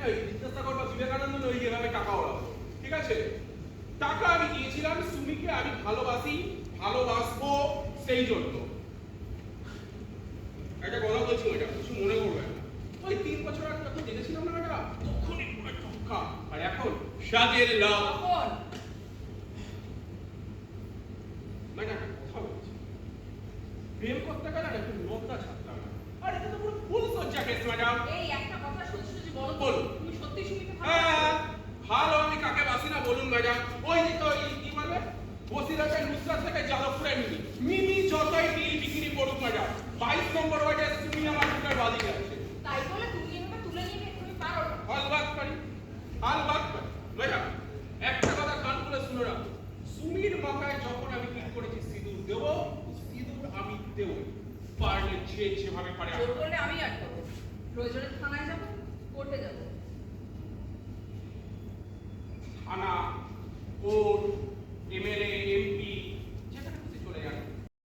না বিদ্যাসাগর বা বিবেকানন্দ নই যেভাবে টাকা ওড়াবো ঠিক আছে? টাকা আমি দিয়েছিলাম সুমিকে আমি ভালোবাসি ভালোবাসবো সেই জন্য। একটা কথা বলছি ওইটা কিছু মনে করবে না। ওই তিন বছর আগে যখন দেখেছিলাম না ওটা তখনই পুরো টক্কা আর এখন সাজের লাভ প্রেম করতে গেলে একটু লোকটা ছাড়তে হবে আর এটা তো পুরো ফুল সজ্জা কেস ম্যাডাম এই একটা কথা সত্যি সত্যি বলো তো। বলো। তুমি সত্যি সুমিকে হ্যাঁ, ভালোবাসো? ভালো আমি কাকে বাসি না বলুন ম্যাডাম ওই যে তো কি বলে? বসিরহাটের নুসরাত থেকে যাদবপুরে মিনি মিনি যতই ডিল বিক্রি করুক ম্যাডাম বাইশ নম্বর ওয়ার্ডে তুমি আমার বুকের বাদি আছে তাই বলে তুমি এভাবে তুলে নিয়ে এক্ষুনি পারো। বাদ পারি হাল বাদ পারি ম্যাডাম একটা কথা কান খুলে শুনে রাখো। সুমির মাথায় যখন আমি ঠিক করেছি সিঁদুর দেবো সিঁদুর আমি দেবো। পারলে যে যেভাবে পারে জোর করলে আমি আর করব। প্রয়োজনে থানায় যাব কোর্টে যাব। থানা কোর্ট এমএলএ